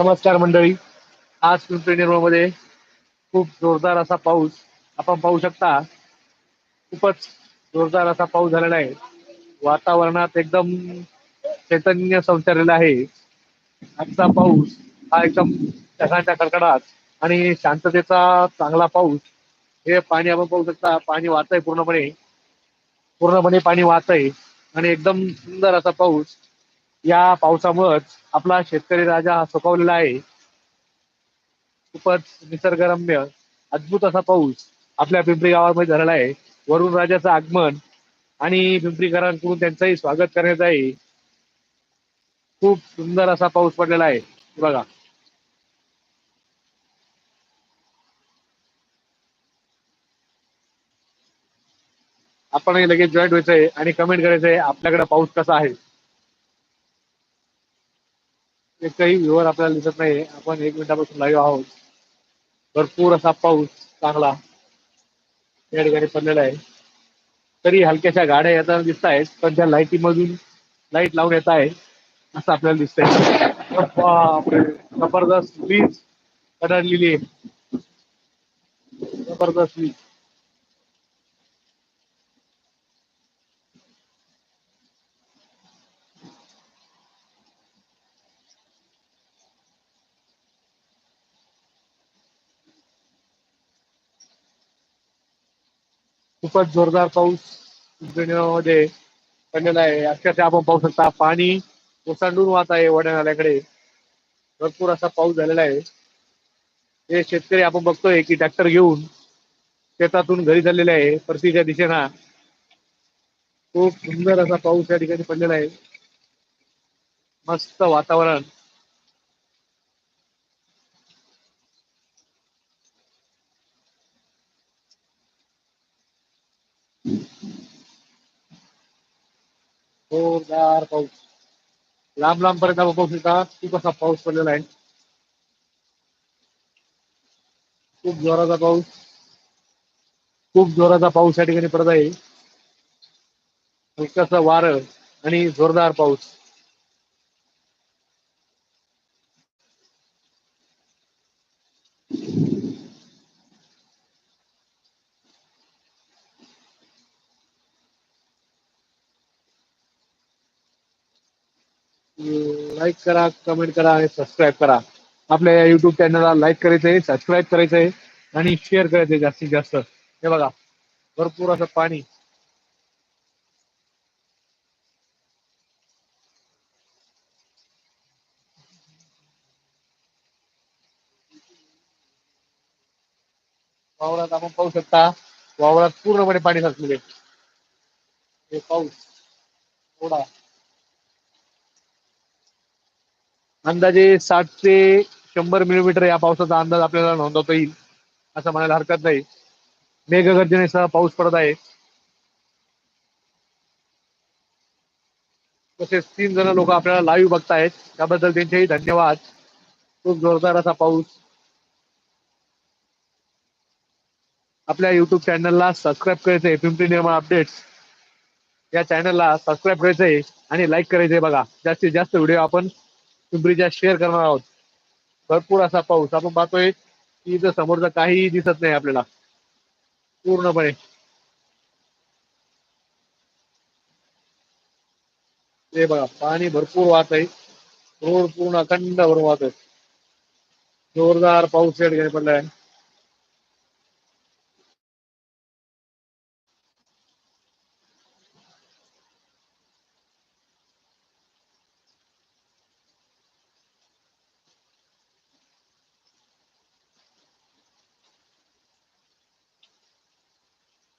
नमस्कार मंडळी. आज पिंपरी निर्मळमध्ये खूप जोरदार असा पाऊस. आपण पाहू शकता खूपच जोरदार असा पाऊस झालेला आहे. वातावरणात एकदम चैतन्य संचारलेलं आहे. आजचा पाऊस हा एकदम ढगांच्या कडकडाट आणि शांततेचा चांगला पाऊस. हे पाणी आपण पाहू शकता पाणी वाहतंय पूर्णपणे. पूर्णपणे पाणी वाहतंय आणि एकदम सुंदर असा पाऊस या पावसामुळेच आपला शेतकरी राजा हा सुखावलेला आहे. खूपच निसर्गरम्य अद्भुत असा पाऊस आपल्या पिंपरी गावामध्ये झालेला आहे. वरुण राजाचं आगमन आणि पिंपरीकरांकडून त्यांचंही स्वागत करण्यात आहे. खूप सुंदर असा पाऊस पडलेला आहे. बघा. आपणही लगेच जॉईंट व्हायचंय आणि कमेंट करायचंय आपल्याकडे पाऊस कसा आहे. एकही व्ह्युअर आपल्याला दिसत नाही आपण एक मिनिटापासून लाईव्ह आहोत. भरपूर असा पाऊस चांगला या ठिकाणी पडलेला आहे. तरी हलक्याशा गाड्या येताना दिसत आहेत पण त्या लाईटी मधून लाइट लावून येत आहे असं आपल्याला दिसतंय. जबरदस्त वीज कडाडलेली आहे. जबरदस्त वीज. खूपच जोरदार पाऊस उजनीमध्ये पडलेला आहे. अक्षरशः आपण पाहू शकता पाणी ओसांडून वाहत आहे वडनाल्याकडे भरपूर असा पाऊस झालेला आहे. हे शेतकरी आपण बघतोय की ट्रॅक्टर घेऊन शेतातून घरी झालेले आहे. परतीच्या दिशेना खूप सुंदर असा पाऊस या ठिकाणी पडलेला आहे. मस्त वातावरण. जोरदार पाऊस. लांब लांब पर्यंत पाऊस येतात खूप असा पाऊस पडलेला आहे. खूप जोराचा पाऊस. खूप जोराचा पाऊस या ठिकाणी पडत आहे. हलकासा वारं आणि जोरदार पाऊस. लाईक करा कमेंट करा आणि सबस्क्राईब करा. आपल्या या युट्यूब चॅनलला लाईक करायचं आहे सबस्क्राईब आहे आणि शेअर करायचं आहे जास्तीत जास्त. हे बघा भरपूर असं पाणी. वावरात आपण पाहू शकता वावरात पूर्णपणे पाणी साचलेले हे पाऊस थोडा अंदाजे साठ ते शंभर मिलीमीटर या पावसाचा अंदाज आपल्याला नोंदवता येईल असं म्हणायला हरकत नाही. मेघगर्जनेसह पाऊस पडत आहे. तसेच तीन जण लोक आपल्याला लाईव्ह बघतायत. त्याबद्दल त्यांचेही धन्यवाद. खूप जोरदार असा पाऊस. आपल्या युट्यूब चॅनलला सबस्क्राईब करायचंय. पिंपरी निर्माण अपडेट्स या चॅनलला सबस्क्राईब करायचंय आणि लाईक करायचंय बघा. जास्तीत जास्त व्हिडिओ आपण पिंपरीच्या शेअर करणार आहोत. भरपूर असा पाऊस. आपण पाहतोय की इथं समोरचं काहीही दिसत नाही आपल्याला. पूर्णपणे. ते बघा पाणी भरपूर वाहत आहे. रोड पूर्ण अखंड भरून वाहत आहे. जोरदार पाऊस या ठिकाणी पडलाय.